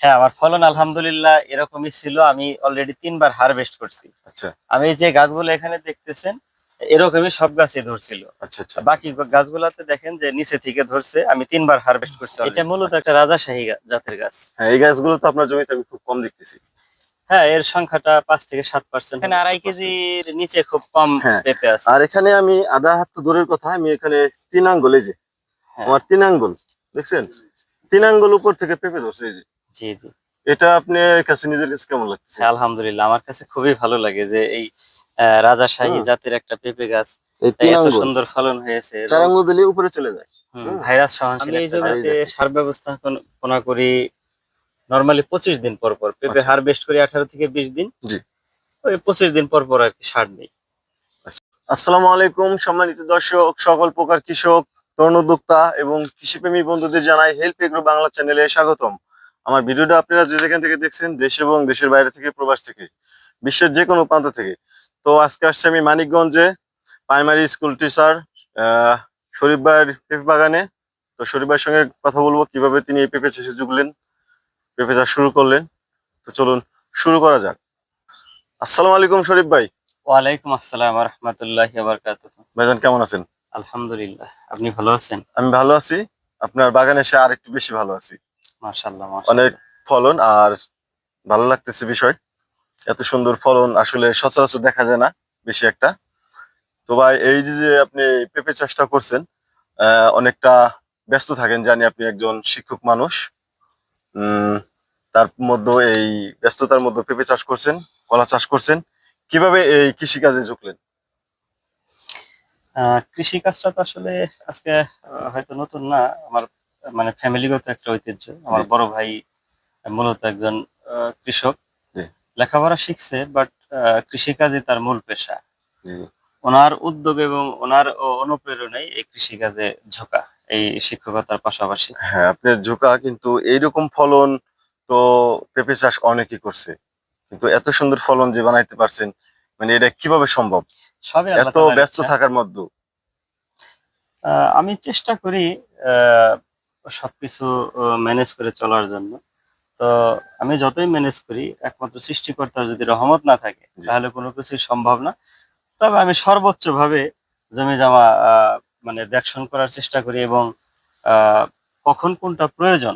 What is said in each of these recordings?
হ্যাঁ আমার ফলন আলহামদুলিল্লাহ এরকমই ছিল। আমি অলরেডি তিনবার হারভেস্ট করছি। আচ্ছা। আমি যে গাছগুলো এখানে দেখতেছেন এরকমই সব গাছে ধরছিল। আচ্ছা আচ্ছা। বাকি গাছগুলাতে দেখেন যে নিচে থেকে ধরছে আমি তিনবার হারভেস্ট করছি এটা মূলত একটা রাজাশাহী জাতের গাছ। হ্যাঁ এই গাছগুলো তো আপনার জমিতে আমি খুব কম দেখতেছি। হ্যাঁ এর সংখ্যাটা পাঁচ থেকে সাত পার্সেন্ট এখানে আড়াই কেজির নিচে খুব কম হ্যাঁ। পেঁপে আছে। আর এখানে আমি আধা হাত তো দূরের কথা আমি এখানে তিন আঙ্গুল এই যে। হ্যাঁ। আমার তিন আঙ্গুল দেখছেন? তিন আঙ্গুল উপর থেকে পেঁপে ধরছে এই যে। জি জি। এটা আপনি কাছে নিজের কাছে কেমন লাগছে? আলহামদুলিল্লাহ আমার কাছে খুবই ভালো লাগে যে এই আহ, রাজাশাহী। জাতের একটা পেঁপে গাছ। এত সুন্দর ফলন হয়েছে। চার দিলে উপরে চলে যায়। ভাইরাস সহনশীল এই জমিতে সার ব্যবস্থাপনা করি নরমালি পঁচিশ দিন পর পর পেঁপে আচ্ছা। হারভেস্ট করি আঠারো থেকে বিশ দিন। ওই পঁচিশ দিন পর পর আর কি সার নেই। আসসালামু আলাইকুম সম্মানিত দর্শক সকল প্রকার কৃষক তরুণ উদ্যোক্তা এবং কৃষিপ্রেমী বন্ধুদের জানাই হেল্প এগ্রো বাংলা চ্যানেলে স্বাগতম। আমার ভিডিওটা আপনারা যে যেখান থেকে দেখছেন দেশ এবং দেশের বাইরে থেকে প্রবাস থেকে বিশ্বের যে কোনো প্রান্ত থেকে। তো আজকে আসছে আমি মানিকগঞ্জে প্রাইমারি স্কুল টিচার শরীফ ভাইয়ের পেঁপে বাগানে। তো শরীফ ভাইয়ের সঙ্গে কথা বলব কীভাবে তিনি এই পেঁপে চাষে যুগলেন পেঁপে চাষ শুরু করলেন। তো চলুন শুরু করা যাক। আসসালামু আলাইকুম শরীফ ভাই। ওয়ালাইকুম আসসালাম রহমতুল্লাহ ভাইজান কেমন আছেন? আলহামদুলিল্লাহ আপনি ভালো আছেন? আমি ভালো আছি। আপনার বাগানে এসে আর একটু বেশি ভালো আছি। অনেক ফলন আর ভালো লাগতেছে বিষয়। এত সুন্দর ফলন আসলে সচরাচর দেখা যায় না বেশি একটা। তো ভাই এই যে আপনি পেঁপে চাষটা করছেন অনেকটা ব্যস্ত থাকেন জানি আপনি একজন শিক্ষক মানুষ। উম তার মধ্যে এই ব্যস্ততার মধ্যে পেঁপে চাষ করছেন কলা চাষ করছেন। কীভাবে এই কৃষিকাজে ঝুঁকলেন? কৃষি কাজটা তো আসলে আজকে হয়তো নতুন না আমার মানে ফ্যামিলিগত একটা ঐতিহ্য। আমার বড় ভাই মূলত একজন কৃষক। লেখাপড়া শিখছে বাট কৃষিকাজই তার মূল পেশা। ওনার উদ্যোগ এবং ওনার অনুপ্রেরণায় এই কৃষিকাজে ঝোঁকা এই শিক্ষকতার পাশাপাশি। হ্যাঁ আপনার ঝোঁকা কিন্তু এইরকম ফলন তো পেঁপে চাষ অনেকেই করছে। কিন্তু এত সুন্দর ফলন যে বানাইতে পারছেন মানে এটা কীভাবে সম্ভব? সবই এত ব্যস্ত থাকার মধ্যে। আহ, আমি চেষ্টা করি আহ, সবকিছু ম্যানেজ করে চলার জন্য। তো আমি যতই ম্যানেজ করি একমাত্র সৃষ্টিকর্তার যদি রহমত না থাকে তাহলে কোনো কিছুই সম্ভব না। তবে আমি সর্বোচ্চ ভাবে জমি জমা মানে দেখশন করার চেষ্টা করি এবং কখন কোনটা প্রয়োজন।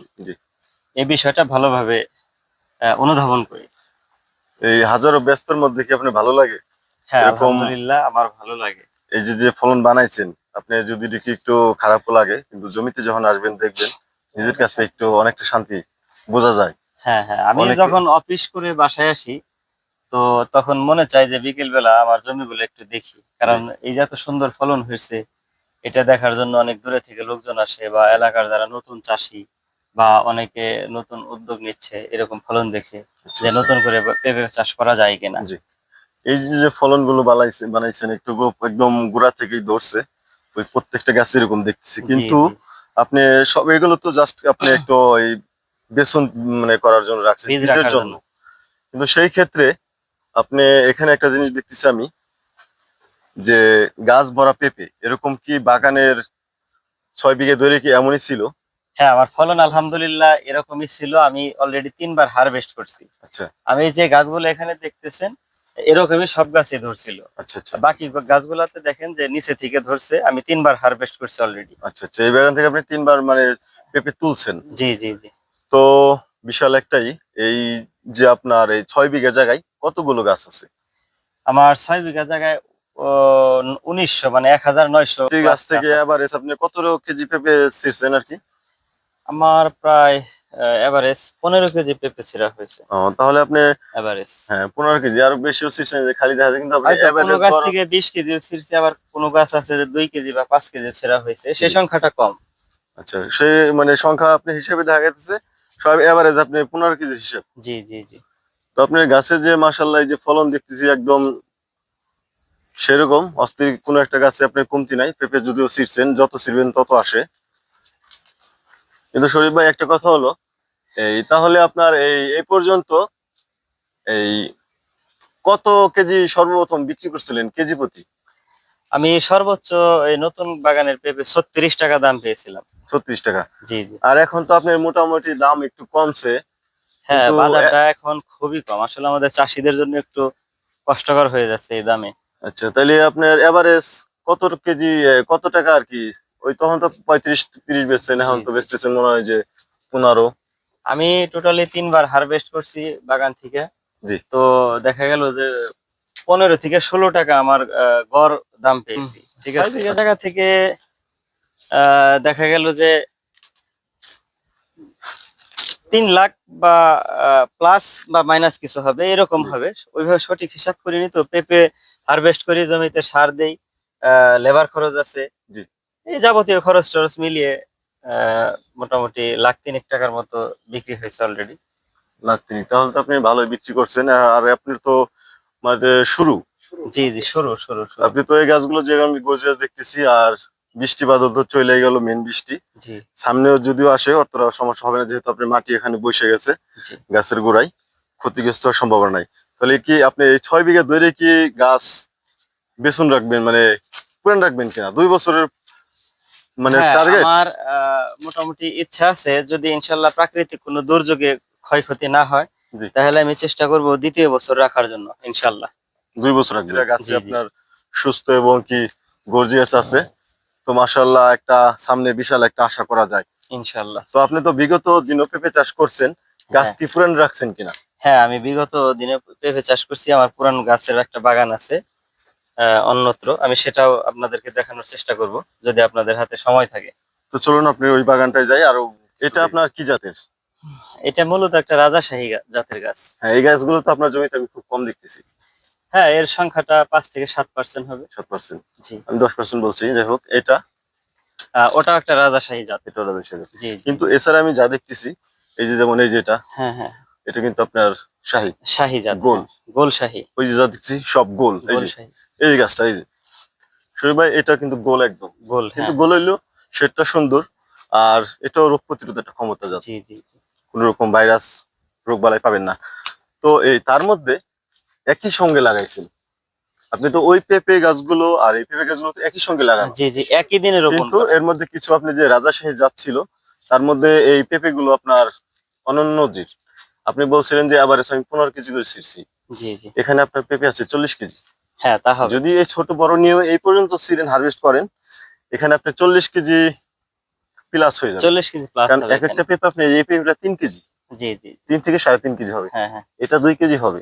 এই বিষয়টা ভালোভাবে অনুধাবন করি। এই হাজারো ব্যস্তর মধ্যে কি আপনার ভালো লাগে? হ্যাঁ আলহামদুলিল্লাহ আমার ভালো লাগে। এই যে যে ফলন বানাইছেন আপনি যদি দেখি একটু খারাপ লাগে কিন্তু জমিতে যখন আসবেন দেখবেন নিজের কাছে একটু অনেকটা শান্তি বোঝা যায়। হ্যাঁ হ্যাঁ আমি যখন অফিস করে বাসায় আসি তো তখন মনে চাই যে বিকেল বেলা আমার জমিগুলো একটু দেখি। কারণ এই যে এত সুন্দর ফলন হয়েছে এটা দেখার জন্য অনেক দূরে থেকে লোকজন আসে বা এলাকার যারা নতুন চাষি বা অনেকে নতুন উদ্যোগ নিচ্ছে এরকম ফলন দেখে যে নতুন করে পেঁপে চাষ করা যায় কিনা। এই যে যে ফলনগুলো বানাইছেন বানাইছেন একটু একদম গোড়া থেকেই ধরছে ওই প্রত্যেকটা গাছ এরকম দেখতেছি। কিন্তু আপনি সব এগুলো তো জাস্ট আপনি একটু ওই বেসন মানে করার জন্য রাখছেন বীজের জন্য। জন্য। কিন্তু সেই ক্ষেত্রে আপনি এখানে একটা জিনিস দেখতেছি আমি যে গাছ ভরা পেঁপে এরকম কি বাগানের ছয় বিঘে ধরে কি এমনই ছিল? হ্যাঁ আমার ফলন আলহামদুলিল্লাহ এরকমই ছিল। আমি অলরেডি তিনবার হারভেস্ট করছি। আচ্ছা। আমি এই যে গাছগুলো এখানে দেখতেছেন এরকমই সব গাছে ধরছিল। আচ্ছা আচ্ছা। বাকি গাছগুলাতে দেখেন যে নিচে থেকে ধরছে আমি তিনবার হারভেস্ট করছি অলরেডি আচ্ছা আচ্ছা। এই বাগান থেকে আপনি তিনবার মানে পেঁপে তুলছেন? জি জি জি। তো বিশাল একটাই এই যে আপনার এই ছয় বিঘা জায়গায় কতগুলো গাছ আছে? আমার ছয় বিঘা জায়গায় উনিশশো মানে এক হাজার নয়শো গাছ থেকে আবার আপনি কত কেজি পেঁপে ছিঁড়ছেন আর কি? আমার প্রায় এভারেজ পনেরো কেজি পেঁপে ছিঁড়া হয়েছে। তাহলে আপনি এভারেজ হ্যাঁ পনেরো কেজি। আরও বেশিও ছিঁড়ছেন যে খালি দেখা যায় কিন্তু কোনো গাছ থেকে বিশ কেজি ছিঁড়ছে আবার কোনো গাছ আছে যে দুই কেজি বা পাঁচ কেজি ছেঁড়া হয়েছে সেই সংখ্যাটা কম। আচ্ছা সেই মানে সংখ্যা আপনি হিসেবে দেখা যাচ্ছে সব এভারেজ আপনি পনেরো কেজি হিসেব। জি জি জি। তো আপনার গাছে যে মাসাল্লাহ যে ফলন দেখতেছি একদম সেরকম অস্থির কোনো একটা গাছে আপনার কমতি নাই পেঁপে যদিও ছিঁড়ছেন যত ছিঁড়বেন তত আসে। কিন্তু শরীফ ভাই একটা কথা হলো এই তাহলে আপনার এই এই পর্যন্ত এই কত কেজি সর্বপ্রথম বিক্রি করছিলেন কেজি প্রতি? আমি সর্বোচ্চ এই নতুন বাগানের পেঁপে ছত্রিশ টাকা দাম পেয়েছিলাম। ছত্রিশ টাকা। জি জি। আর এখন তো আপনার মোটামুটি দাম একটু কমছে। হ্যাঁ বাজারটা এখন খুবই কম। আসলে আমাদের চাষিদের জন্য একটু কষ্টকর হয়ে যাচ্ছে এই দামে। আচ্ছা তাহলে আপনার এভারেজ কত কেজি কত টাকা আর কি? ওই তখন তো পঁয়ত্রিশ তিরিশ বেচছেন এখন তো। বেচতেছেন মনে হয় যে পনেরো। আমি টোটালি তিনবার হারভেস্ট করছি বাগান থেকে। জি। তো দেখা গেল যে পনেরো থেকে ষোলো টাকা আমার গড় দাম পেয়েছি। ঠিক আছে? জায়গা থেকে? দেখা গেল যে তিন লাখ বা প্লাস বা মাইনাস কিছু হবে এরকম। হবে। ওইভাবে সঠিক হিসাব করিনি তো পেঁপে হারভেস্ট করি জমিতে সার দেই লেবার খরচ আছে। এই যাবতীয় খরচ টরচ মিলিয়ে মোটামুটি লাখ তিনেক টাকার মতো বিক্রি হয়েছে অলরেডি লাখ তিরিশ তাহলে তো আপনি ভালোই বিক্রি করছেন। আর আপনার তো মানে শুরু। জি জি সরু সরু আপনি তো এই গাছগুলো যে আমি গজি গাছ দেখতেছি আর বৃষ্টি বাদল তো চলে গেল মেন বৃষ্টি। জি। সামনেও যদিও আসে অতটা সমস্যা হবে না যেহেতু আপনি মাটি এখানে বসে গেছে গাছের গোড়ায়। ক্ষতিগ্রস্ত হওয়ার সম্ভাবনা নাই। তাহলে কি আপনি এই ছয় বিঘা দৈরে কি গাছ বেসন রাখবেন? মানে পুরান রাখবেন কিনা? দুই বছরের মানে হ্যাঁ, টার্গেট আমার আহ, মোটামুটি ইচ্ছা আছে যদি ইনশাল্লাহ প্রাকৃতিক কোনো দুর্যোগে ক্ষয়ক্ষতি না হয় তাহলে আমি চেষ্টা করব দ্বিতীয় বছর রাখার জন্য ইনশাল্লাহ। দুই বছর রাখবেন। গাছে। আপনার সুস্থ এবং কি গর্জিয়াস আছে। তো মাশাল্লাহ একটা সামনে বিশাল একটা আশা করা যায়। ইনশাল্লাহ। তো আপনি তো বিগত দিনও পেঁপে চাষ করছেন গাছ হ্যাঁ। কি পুরান রাখছেন কিনা? হ্যাঁ আমি বিগত দিনে পেঁপে চাষ করছি আমার পুরান গাছের একটা বাগান আছে। অন্যত্র আমি সেটাও আপনাদেরকে দেখানোর চেষ্টা করব যদি আপনাদের হাতে সময় থাকে। তো চলুন আপনি ওই বাগানটায় যাই আর এটা আপনার কি জাতের? এটা মূলত একটা রাজাশাহী জাতের গাছ। হ্যাঁ এই গাছগুলো তো আপনার জমিতে আমি খুব কম দেখতেছি। হ্যাঁ এর সংখ্যাটা পাঁচ থেকে সাত পার্সেন্ট হবে। সাত পার্সেন্ট জি। আমি দশ পার্সেন্ট বলছি যাই হোক এটা? ওটাও একটা রাজাশাহী জাত। এটা ওরা দেশে জি জি। কিন্তু এছাড়া আমি যা দেখতেছি এই যে যেমন এই যেটা হ্যাঁ হ্যাঁ। এটা কিন্তু আপনার শাহী শাহী জাত। গোল। গোল শাহী। ওই যে যা দেখছি সব গোল। এই যে এই গাছটা এই যে। শরীর ভাই এটা কিন্তু গোল একদম। গোল কিন্তু হ্যাঁ। গোল হইল সেটা সুন্দর। আর এটাও রোগ প্রতিরোধ একটা ক্ষমতা যাচ্ছে জি জি জি। কোনো রকম ভাইরাস রোগ বালাই পাবেন না। তো এই তার মধ্যে একই সঙ্গে লাগাইছেন। আপনি তো ওই পেঁপে গাছগুলো আর এই পেঁপে গাছগুলো তো একই সঙ্গে লাগান। জি জি একই দিনে রোপণ কিন্তু এর মধ্যে কিছু আপনি যে রাজাশাহী জাত ছিল তার মধ্যে এই পেঁপে গুলো আপনার অনন্য জির আপনি বলছিলেন যে আবার আমি পনেরো কেজি করে ছিঁড়ছি। এখানে আপনার পেঁপে আছে চল্লিশ কেজি। হ্যাঁ তা হবে। যদি এই ছোট বড় নিয়ে এই পর্যন্ত সিরেন হারভেস্ট করেন এখানে আপনি চল্লিশ কেজি প্লাস হয়ে যাবে। চল্লিশ কেজি প্লাস কারণ এক একটা। পেঁপে আপনি এই পেঁপেটা তিন কেজি। জি জি তিন থেকে সাড়ে তিন কেজি হবে। হ্যাঁ হ্যাঁ। এটা দুই কেজি হবে।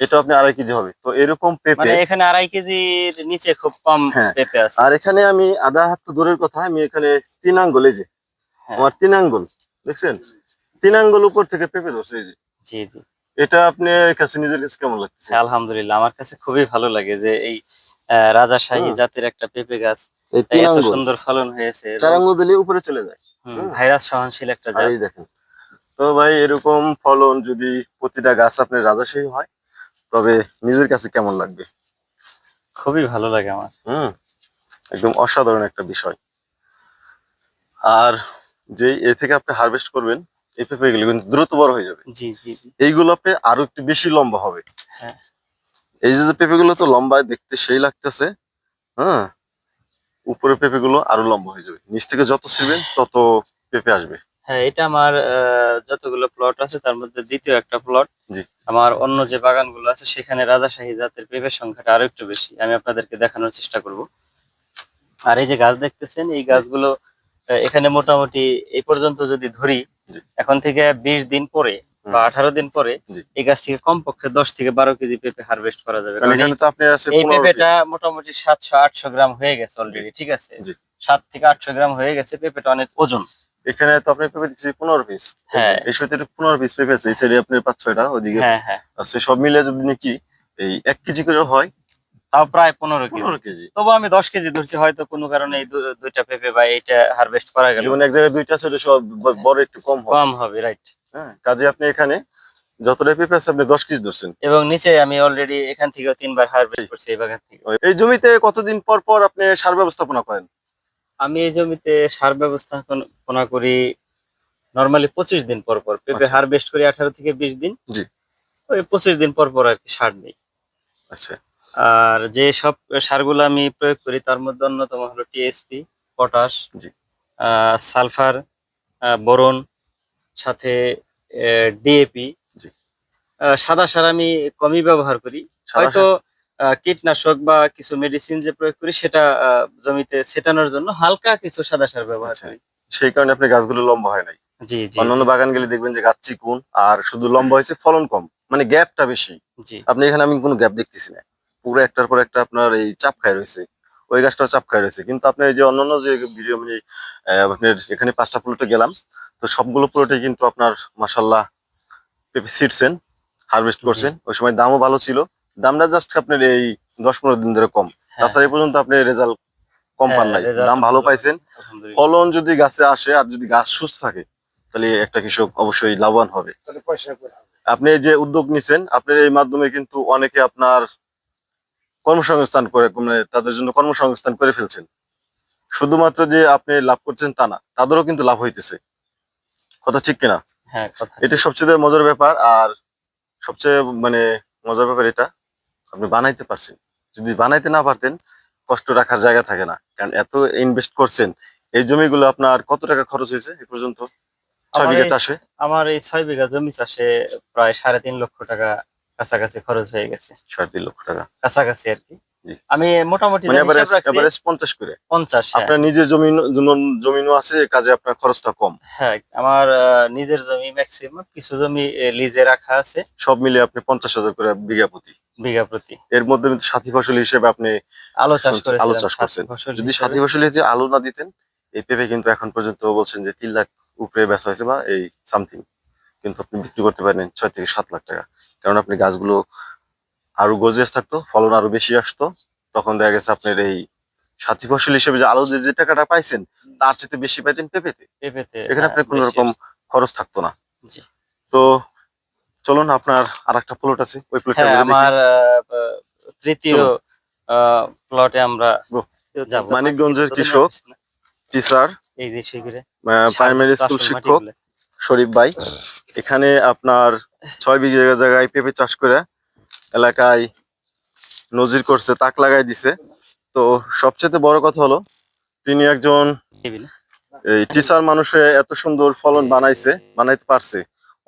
এটা আপনি আড়াই কেজি হবে। তো এরকম পেঁপে মানে এখানে আড়াই কেজির নিচে খুব কম হ্যাঁ। পেঁপে আছে। আর এখানে আমি আধা হাত তো দূরের কথা আমি এখানে তিন আঙ্গুল এই যে। আমার তিন আঙ্গুল দেখছেন? তিন আঙ্গুল উপর থেকে পেঁপে ধরছে এই যে। জি জি। এটা আপনি কাছে নিজের কাছে কেমন লাগছে হ্যাঁ, আলহামদুলিল্লাহ আমার কাছে খুবই ভালো লাগে যে এই আহ, রাজাশাহী হুম। জাতের একটা পেঁপে গাছ এত সুন্দর ফলন হয়েছে। চার আঙ্গুল দিলে উপরে চলে যায়। হুম। ভাইরাস সহনশীল একটা জাত। এই দেখেন। তো ভাই এরকম ফলন যদি প্রতিটা গাছ আপনার রাজাশাহী হয় তবে নিজের কাছে কেমন লাগবে? খুবই ভালো লাগে আমার। হুম একদম অসাধারণ একটা বিষয়। আর যে এ থেকে আপনি হারভেস্ট করবেন এই পেঁপে গুলো কিন্তু দ্রুত বড় হয়ে যাবে। জি জি এইগুলো আপনি আরও একটু বেশি লম্বা হবে। হ্যাঁ। এই যে পেঁপে গুলো তো লম্বায় দেখতে সেই লাগতেছে হ্যাঁ? উপরে পেঁপে গুলো আরও লম্বা হয়ে যাবে। নিচ থেকে যত ছিড়বেন তত পেঁপে আসবে। হ্যাঁ এটা আমার যতগুলো প্লট আছে তার মধ্যে দ্বিতীয় একটা প্লট জি। আমার অন্য যে বাগানগুলো আছে সেখানে রাজাশাহী জাতের পেঁপের সংখ্যাটা আরও একটু বেশি। আমি আপনাদেরকে দেখানোর চেষ্টা করব। আর এই যে গাছ দেখতেছেন এই গাছগুলো এখানে মোটামুটি এই পর্যন্ত যদি ধরি। এখন থেকে বিশ দিন পরে বা আঠারো দিন পরে। এই গাছ থেকে কমপক্ষে দশ থেকে বারো কেজি পেঁপে হারভেস্ট করা যাবে। এই- পেঁপেটা মোটামুটি সাতশো আটশো গ্রাম হয়ে গেছে অলরেডি ঠিক আছে? সাত থেকে আটশো গ্রাম হয়ে গেছে পেঁপেটা অনেক ওজন। এখানে তো আপনি পেঁপে দিচ্ছি পনেরো পিস হ্যাঁ। এই সাথে পনেরো পিস পেঁপে আছে এই সাইডে আপনার পাঁচ ছয়টা ওইদিকে হ্যাঁ হ্যাঁ। সব মিলে যদি নাকি এই এক কেজি করে হয় তাও প্রায় পনেরো পনেরো কেজি। তবু আমি দশ কেজি ধরছি হয়তো কোনো কারণে এই দুইটা পেঁপে বা এইটা হারভেস্ট করা গেল। এক জায়গায় দুইটা ওটা সব বড় একটু কম কম হবে রাইট হ্যাঁ কাজে আপনি এখানে যতটা পেঁপে আছে আপনি দশ কেজি ধরছেন। এবং নিচে আমি অলরেডি এখান থেকে তিনবার হারভেস্ট করছি এই বাগান থেকে। এই জমিতে কতদিন পর পর আপনি সার ব্যবস্থাপনা করেন? আমি এই জমিতে সার ব্যবস্থাপনা করি নর্মালি পঁচিশ দিন পর পর। পেঁপে আচ্ছা। হারভেস্ট করি আঠারো থেকে বিশ দিন। জি। ওই পঁচিশ দিন পর পর আর কি সার দিই। আচ্ছা। আর যে সব সারগুলো আমি প্রয়োগ করি তার মধ্যে অন্যতম হলো টিএসপি পটাশ। সালফার বোরন সাথে ডিএপি। সাদা সার আমি কমই ব্যবহার করি। হয়তো কীটনাশক বা কিছু মেডিসিন যে প্রয়োগ করি সেটা জমিতে ছেটানোর জন্য হালকা কিছু সাদা সার ব্যবহার আচ্ছা। করি। সেই কারণে আপনি গাছগুলো লম্বা হয় নাই? জি জি অন্যান্য বাগান গেলে দেখবেন যে গাছ চিকুন আর শুধু লম্বা হয়েছে ফলন কম। মানে গ্যাপটা বেশি। জি। আপনি এখানে আমি কোনো গ্যাপ দেখতেছি না। পুরো একটার পর একটা আপনার এই চাপ খায় রয়েছে। ওই গাছটাও চাপ খায় রয়েছে। কিন্তু আপনি এই যে অন্যান্য যে ভিডিও মানে আপনার এখানে পাঁচটা প্লটে গেলাম তো সবগুলো প্লটে কিন্তু আপনার মাসাল্লাহ পেঁপে সিটছেন হারভেস্ট করছেন। ওই সময় দামও ভালো ছিল। দামটা জাস্ট আপনার এই দশ পনেরো দিন ধরে কম। হ্যাঁ, তাছাড়া এই পর্যন্ত আপনি রেজাল্ট কম পান নাই। হ্যাঁ, দাম ভালো পাইছেন। ফলন যদি গাছে আসে আর যদি গাছ সুস্থ থাকে তাহলে একটা কৃষক অবশ্যই লাভবান হবে। আপনি যে উদ্যোগ নিছেন আপনার এই মাধ্যমে কিন্তু অনেকে আপনার কর্মসংস্থান করে মানে তাদের জন্য কর্মসংস্থান করে ফেলছেন। শুধুমাত্র যে আপনি লাভ করছেন তা না তাদেরও কিন্তু লাভ হইতেছে। কথা ঠিক কিনা? হ্যাঁ এটা সবচেয়ে মজার ব্যাপার আর সবচেয়ে মানে মজার ব্যাপার এটা আপনি বানাইতে পারছেন। যদি বানাইতে না পারতেন কষ্ট রাখার জায়গা থাকে না। কারণ এত ইনভেস্ট করছেন এই জমিগুলো আপনার কত টাকা খরচ হয়েছে এ পর্যন্ত? ছয় বিঘা চাষে? আমার এই ছয় বিঘা জমি চাষে প্রায় সাড়ে তিন লক্ষ টাকা কাছাকাছি খরচ হয়ে গেছে। তিন লক্ষ টাকা। কাছাকাছি আর কি। আমি মোটামুটি মানে হিসাব পঞ্চাশ করে। পঞ্চাশ হ্যাঁ। আপনার নিজের জমি জমিনও আছে কাজে আপনার খরচটা কম। হ্যাঁ আমার নিজের জমি ম্যাক্সিমাম কিছু জমি লিজে রাখা আছে। সব মিলে আপনি পঞ্চাশ হাজার করে বিঘা প্রতি। বিঘা প্রতি। এর মধ্যে সাথী ফসল হিসেবে আপনি আলু চাষ আলু চাষ করছেন। যদি সাথী ফসলে যে আলু না দিতেন এই পেঁপে কিন্তু এখন পর্যন্ত বলছেন যে তিন লাখ উপরে বেচা হয়েছে বা এই সামথিং। কিন্তু আপনি বিক্রি করতে পারেন ছয় থেকে সাত লাখ টাকা। কারণ আপনি গাছগুলো আরও গজিয়াস থাকতো ফলন আরও বেশি আসতো তখন দেখা গেছে আপনার এই সাথী ফসল হিসেবে যে আলু যে টাকাটা পাইছেন তার চেয়ে বেশি পাইতেন পেঁপেতে। পেঁপেতে এখানে হ্যাঁ, আপনার কোনো রকম খরচ থাকতো না। তো চলুন আপনার আর একটা প্লট আছে ওই প্লটটা হ্যাঁ আমার তৃতীয় প্লটে আমরা মানিকগঞ্জের কৃষক টিচার এই যে সেগুলো। প্রাইমারি স্কুল শিক্ষক শরীফ ভাই এখানে আপনার ছয় বিঘা জায়গায় পেঁপে চাষ করে এলাকায় নজির করছে তাক লাগাই দিছে। তো সবচেয়ে বড় কথা হলো তিনি একজন এই টিচার মানুষে এত সুন্দর ফলন বানাইছে বানাইতে পারছে।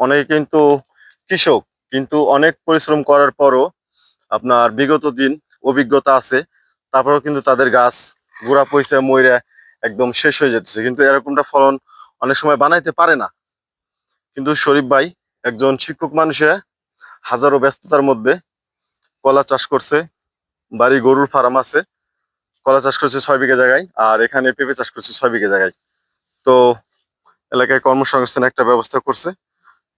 অনেকে কিন্তু কৃষক কিন্তু অনেক পরিশ্রম করার পরও আপনার বিগত দিন অভিজ্ঞতা আছে তারপরেও কিন্তু তাদের গাছ গোড়া পয়সা ময়রা একদম শেষ হয়ে যেতেছে। কিন্তু এরকমটা ফলন অনেক সময় বানাইতে পারে না। কিন্তু শরীফ ভাই একজন শিক্ষক মানুষে হাজারো ব্যস্ততার মধ্যে কলা চাষ করছে। বাড়ি গরুর ফার্ম আছে। কলা চাষ করছে ছয় বিঘা জায়গায় আর এখানে পেঁপে চাষ করছে ছয় বিঘা জায়গায়। তো এলাকায় কর্মসংস্থান একটা ব্যবস্থা করছে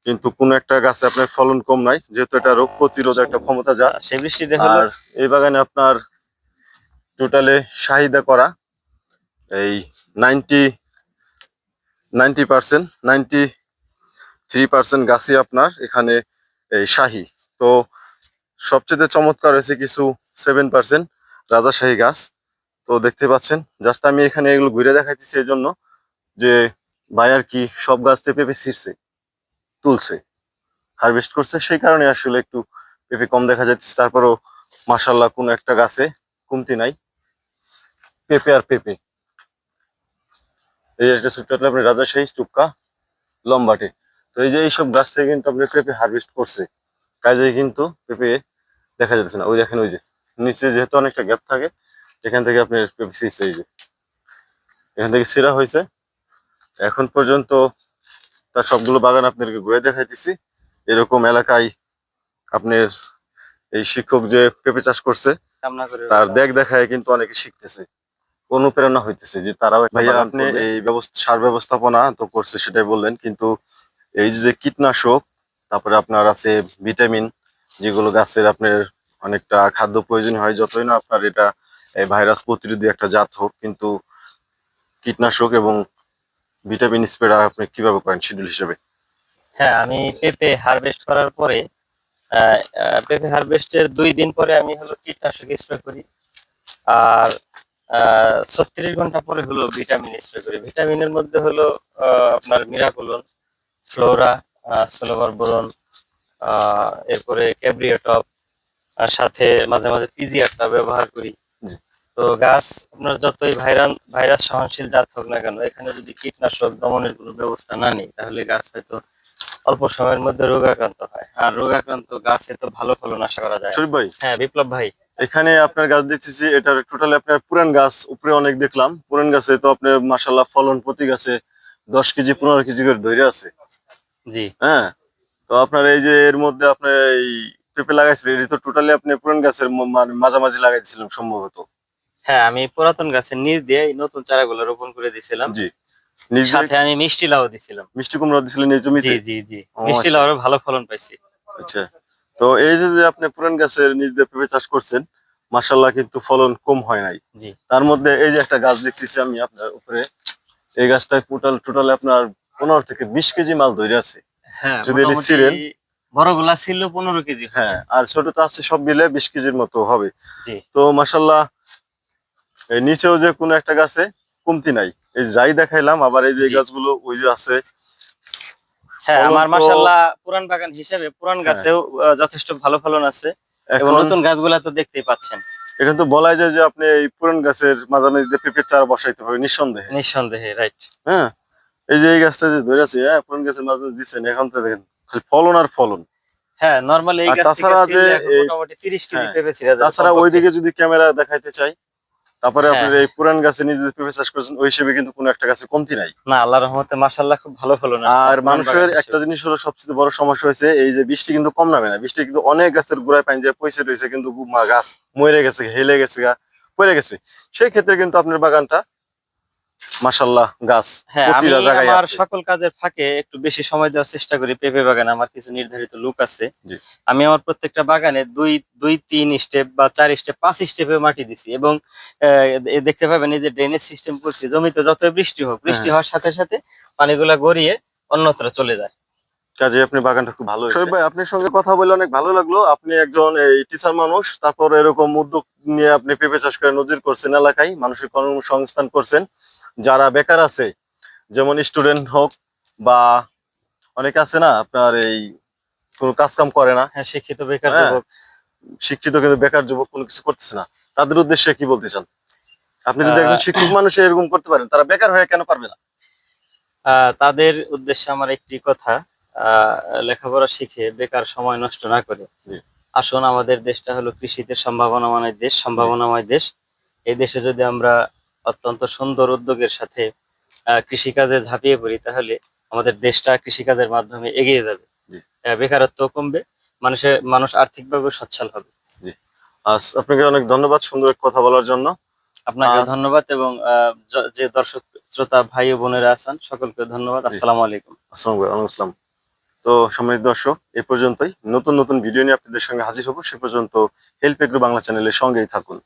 কিন্তু কোন একটা গাছে আপনার ফলন কম নাই যেহেতু এটা রোগ প্রতিরোধ একটা ক্ষমতা যা। আর এই বাগানে আপনার টোটালে চাহিদা করা এই ninety ninety percent ninety three percent গাছই আপনার, এখানে এই শাহী। তো সবচেয়ে চমৎকার হয়েছে কিছু সেভেন পার্সেন্ট রাজাশাহী গাছ। তো দেখতে পাচ্ছেন জাস্ট আমি এখানে এগুলো ঘুরে দেখাইতেছি এই জন্য যে ভাই আর কি সব গাছ থেকে পেঁপে ছিঁড়ছে, তুলছে হারভেস্ট করছে। সেই কারণে আসলে একটু পেঁপে কম দেখা যাচ্ছে তারপরও মাসাল্লাহ কোনো একটা গাছে কমতি নাই। পেঁপে আর পেঁপে। এই একটা ছোট্ট আপনি রাজাশাহী টুক্কা লম্বাটে। তো এই যে এইসব গাছ থেকে কিন্তু আপনি পেঁপে হারভেস্ট করছে কাজে কিন্তু পেঁপে দেখা যাচ্ছে না। ওই দেখেন ওই যে নিচে যেহেতু অনেকটা গ্যাপ থাকে এখান থেকে আপনি পেঁপে ছিঁড়ছে এই যে। এখান থেকে ছিঁড়া হয়েছে। এখন পর্যন্ত তার সবগুলো বাগান আপনাদেরকে ঘুরে দেখাইতেছি। এরকম এলাকায় আপনার এই শিক্ষক যে পেঁপে চাষ করছে তার দেখ দেখায় কিন্তু অনেকে শিখতেছে। অনুপ্রেরণা হইতেছে যে তারাও একটা ভাইয়া, আপনি এই ব্যবস্থা সার ব্যবস্থাপনা তো করছে সেটাই বললেন। কিন্তু এই যে কীটনাশক, তারপরে আপনার আছে ভিটামিন, যেগুলো গাছের আপনার অনেকটা খাদ্য প্রয়োজন হয়, যতই না আপনার এটা ভাইরাস প্রতিরোধী একটা জাত হোক, কিন্তু কীটনাশক এবং ভিটামিন স্প্রে আপনি কীভাবে করেন শিডিউল হিসেবে? হ্যাঁ আমি পেঁপে হারভেস্ট করার পরে পেঁপে হারভেস্টের দুই দিন পরে আমি হলো কীটনাশক স্প্রে করি। আর ছত্রিশ ঘণ্টা পরে হলো ভিটামিন স্প্রে করি। ভিটামিনের মধ্যে হলো আপনার মিরাকুলন ফ্লোরা সোলোভার বোরন এরপরে ক্যাব্রিওটপ আর সাথে মাঝে মাঝে পিজিআরটা ব্যবহার করি। তো গাছ আপনার যতই ভাইরাস ভাইরাস সহনশীল জাত হোক না কেন এখানে যদি কীটনাশক দমনের কোনো ব্যবস্থা না নেই তাহলে গাছ হয়তো অল্প সময়ের মধ্যে রোগ আক্রান্ত হয়। আর রোগ আক্রান্ত গাছে তো ভালো ফলন আশা করা যায়। শরীফ ভাই? হ্যাঁ বিপ্লব ভাই। এখানে আপনার গাছ দেখতেছি এটা টোটালি আপনার পুরান গাছ উপরে অনেক দেখলাম। পুরান গাছে তো আপনার মাসাল্লাহ ফলন প্রতি গাছে দশ কেজি পনেরো কেজি করে ধরে আছে। জি। হ্যাঁ? তো আপনার এই যে এর মধ্যে আপনি এই পেঁপে লাগাইছিলেন এটা তো টোটালি আপনি পুরান গাছের মানে মাঝামাঝি লাগাইছিলেন সম্ভবত? হ্যাঁ আমি পুরাতন গাছের নিচ দিয়ে এই নতুন চারাগুলো রোপণ করে দিয়েছিলাম জি। সাথে আমি মিষ্টি লাউ দিছিলাম। মিষ্টি কুমড়া দিছিলেন এই জমিতে জি জি জি। মিষ্টি আচ্ছা। ভালো ফলন পাইছি। আচ্ছা। তো এই যে আপনি পুরান গাছের নিচ দিয়ে পেঁপে চাষ করছেন মাসাল্লাহ কিন্তু ফলন কম হয় নাই। জি। তার মধ্যে এই যে একটা গাছ দেখতেছি আমি আপনার উপরে এই গাছটায় টোটাল টোটাল আপনার পনেরো থেকে বিশ কেজি মাল ধরে আছে। হ্যাঁ যদি বড়গুলা ছিল পনেরো কেজি। হ্যাঁ আর আছে সব মিলে বিশ কেজির মতো হবে। তো মাসাল্লাহ নিচেও যে কোনো একটা গাছে কমতি নাই। এই যাই দেখাইলাম আবার এই যে গাছগুলো ওই যে আছে হ্যাঁ আমার মাশাল্লাহ পুরান বাগান হিসেবে পুরান হ্যাঁ। গাছেও যথেষ্ট ভালো ফলন আছে। এবং নতুন গাছগুলা তো দেখতেই পাচ্ছেন। এখন তো বলাই যায় যে আপনি এই পুরান গাছের মাঝামাঝি পেঁপের চারা বসাইতে হবে নিঃসন্দেহে। নিঃসন্দেহে রাইট হ্যাঁ এই যে এই গাছটা যে ধরে আছে হ্যাঁ পুরান গাছের মাঝে দিচ্ছেন এখন তো দেখেন খালি ফলন আর ফলন। হ্যাঁ নরমালি এই গাছ তাছাড়া যে ছিঁড়লে এখন এই- মোটামুটি 30 কেজি হ্যাঁ, পেঁপে ছিঁড়া যায় তাছাড়া ওইদিকে যদি ক্যামেরা দেখাইতে চাই তারপরে হ্যাঁ। আপনার এই পুরান গাছে নিজে পেঁপে চাষ করেছেন ওই হিসেবে কিন্তু কোনো একটা গাছে কমতি নাই। না আল্লাহর রহমতে মাশাআল্লাহ খুব ভালো ফলন আর মানুষের একটা জিনিস হলো সবচেয়ে বড় সমস্যা হয়েছে এই যে বৃষ্টি কিন্তু কম নামে না বৃষ্টি কিন্তু অনেক গাছের গোড়ায় পানি যায় পয়সা রয়েছে কিন্তু গাছ মরে গেছে হেলে গেছে গা পড়ে গেছে। সেই ক্ষেত্রে কিন্তু আপনার বাগানটা মাসাল্লাহ গাছ হ্যাঁ আমি আমার সকল কাজের ফাঁকে একটু বেশি সময় দেওয়ার চেষ্টা করি পেঁপে বাগানে আমার কিছু নির্ধারিত লুক আছে। আমি আমার প্রত্যেকটা বাগানে দুই দুই তিন স্টেপ বা চার স্টেপ পাঁচ স্টেপে মাটি দিছি এবং আহ, দেখতে পাবেন এই যে ড্রেনেজ সিস্টেম করছি জমিতে যত বৃষ্টি হোক বৃষ্টি হ্যাঁ। হওয়ার সাথে সাথে পানিগুলা গড়িয়ে অন্যত্র চলে যায়। কাজে আপনি বাগানটা খুব ভালো শোয়েব ভাই আপনার সঙ্গে কথা বলে অনেক ভালো লাগল। আপনি একজন এই টিচার মানুষ তারপর এরকম উদ্যোগ নিয়ে আপনি পেঁপে চাষ করে নজির করছেন এলাকায় মানুষের কর্মসংস্থান করছেন। যারা বেকার আছে যেমন স্টুডেন্ট হোক বা অনেক আছে না আপনার এই কোনো কাজ কাম করে না হ্যাঁ শিক্ষিত বেকার হ্যাঁ। যুবক। শিক্ষিত কিন্তু বেকার যুবক কোনো কিছু করতেছে না। তাদের উদ্দেশ্যে কি বলতে চান? আপনি যদি আহ, একজন শিক্ষক মানুষ এরকম করতে পারেন তারা বেকার হয়ে কেন পারবে না? আহ, তাদের উদ্দেশ্যে আমার একটি কথা আহ, লেখাপড়া শিখে বেকার সময় নষ্ট না করে। জি। আসুন আমাদের দেশটা হলো কৃষিতে সম্ভাবনাময় দেশ সম্ভাবনাময় দেশ। এই দেশে যদি আমরা অত্যন্ত সুন্দর উদ্যোগের সাথে কৃষিকাজে ঝাঁপিয়ে পড়ি তাহলে আমাদের দেশটা কৃষিকাজের মাধ্যমে এগিয়ে যাবে। বেকারত্ব কমবে মানুষের মানুষ আর্থিকভাবে সচ্ছল হবে। আপনাকে অনেক ধন্যবাদ সুন্দর কথা বলার জন্য। আপনাকে ধন্যবাদ এবং যে দর্শক শ্রোতা ভাই ও বোনেরা আছেন সকলকে ধন্যবাদ। জি। আসসালামু আলাইকুম। আসসালামু আলাইকুম আসসালাম। তো সম্মানিত দর্শক এ পর্যন্তই। নতুন নতুন ভিডিও নিয়ে আপনাদের সঙ্গে হাজির হব সে পর্যন্ত হেল্প এগ্রো বাংলা চ্যানেলের সঙ্গেই থাকুন।